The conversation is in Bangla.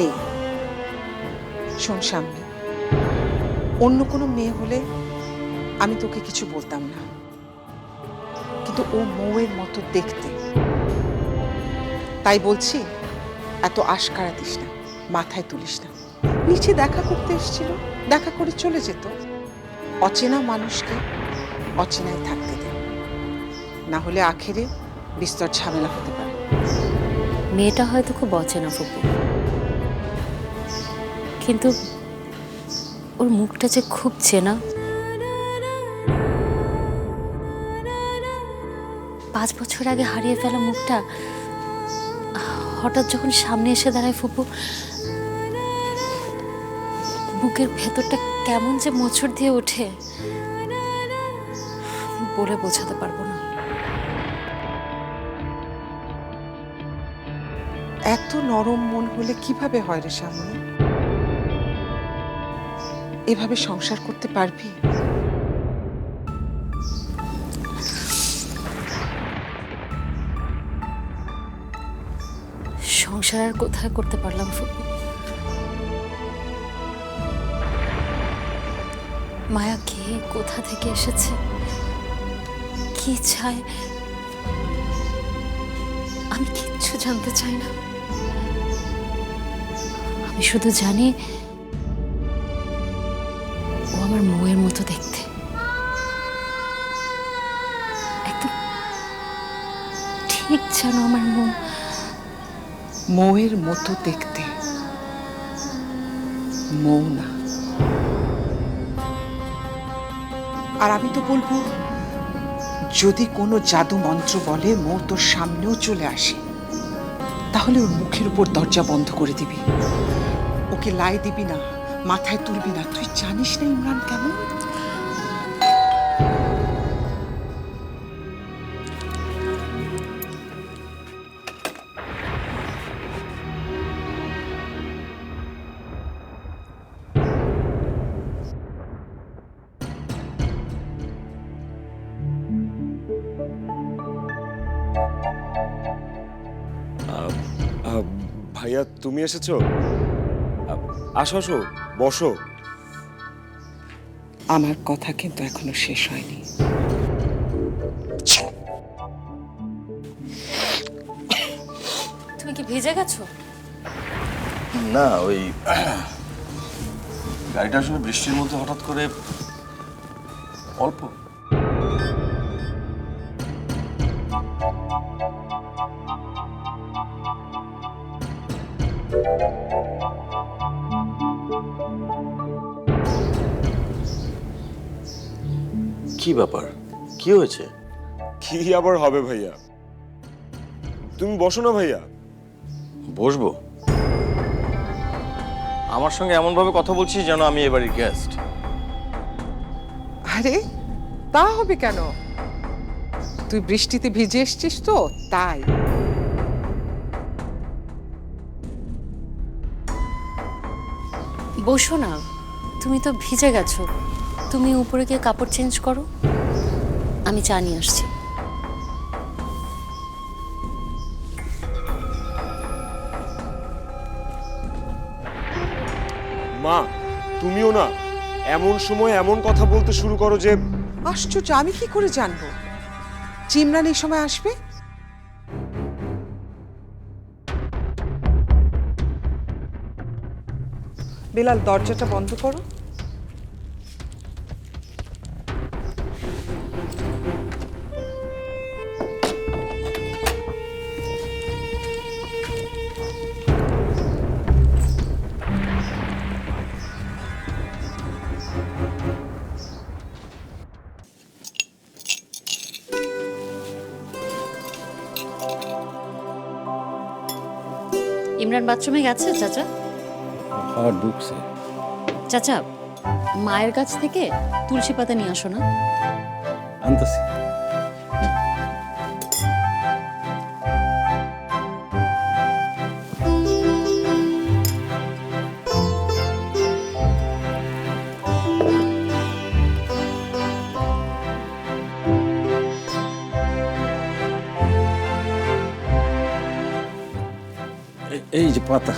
নেই শোন সামনে। অন্য কোনো মেয়ে হলে আমি তোকে কিছু বলতাম না। কিন্তু ও মৌয়ের মতো দেখতে। তাই বলছি, এত আশকারা দিস না, মাথায় তুলিস না। নিচে দেখা করতে এসেছিল, দেখা করে চলে যেত। অচেনা মানুষকে অচেনায় থাকতে দে। না হলে আখেরে বিস্তর ঝামেলা হতে পারে। মেয়েটা হয়তো খুব অচেনা ফুপু। কিন্তু ওর মুখটা যে খুব চেনা। পাঁচ বছর আগে হারিয়ে ফেলা মুখটা, হঠাৎ যখন সামনে এসে দাঁড়ায় ফুপু, বুকের ভেতরটা কেমন যে মোচড় দিয়ে ওঠে, বলে বোঝাতে পারব না। এত নরম মন হলে কীভাবে হয় রে সামনে এভাবে সংসার করতে পারবি? সংসার আর কোথায় করতে পারলাম, ফুপু? মায়া কে কোথা থেকে এসেছে? কি চায়? আমি কিচ্ছু জানতে চাই না। আমি শুধু জানি আমার মৌয়ের মতো দেখতে। ঠিক যেন আমার মৌ মৌয়ের মতো দেখতে। মৌ না। আর আমি তো বলব, যদি কোনো জাদু মন্ত্র বলে, মৌ তোর সামনেও চলে আসে, তাহলে ওর মুখের উপর দরজা বন্ধ করে দিবি। ওকে লাই দিবি না। মাথায় তুলবি না। তুই জানিস না ইমরান কেমন? ভাইয়া তুমি এসেছ? আসো আসো। বসো। আমার কথা কিন্তু এখনও শেষ হয়নি। তুমি কি ভিজে গেছো? না ওই গাড়িটা আসলে বৃষ্টির মধ্যে হঠাৎ করে অল্প। কি ব্যাপার? কি হয়েছে? কি আবার হবে ভাইয়া? তুমি বসো না ভাইয়া। বসবো? আমার সঙ্গে এমন ভাবে কথা বলছিস যেন আমি এবারের গেস্ট আরে তা হবে কেন? তুই বৃষ্টিতে ভিজে এসছিস তো তাই। বসো না তুমি তো ভিজে গেছো। তুমি উপরে গিয়ে কাপড় চেঞ্জ করো। আমি চা নিয়ে আসছি। মা তুমিও না এমন সময় এমন কথা বলতে শুরু করো যে আশ্চর্য আমি কি করে জানব? চিমরান এই সময় আসবে? বেলাল দরজাটা বন্ধ করো। ইমরান বাথরুমে গেছে চাচা? আর ঢুকছে। চাচা মায়ের কাছ থেকে তুলসী পাতা নিয়ে আসো না। আনতেছি। এই- এই যে পাতা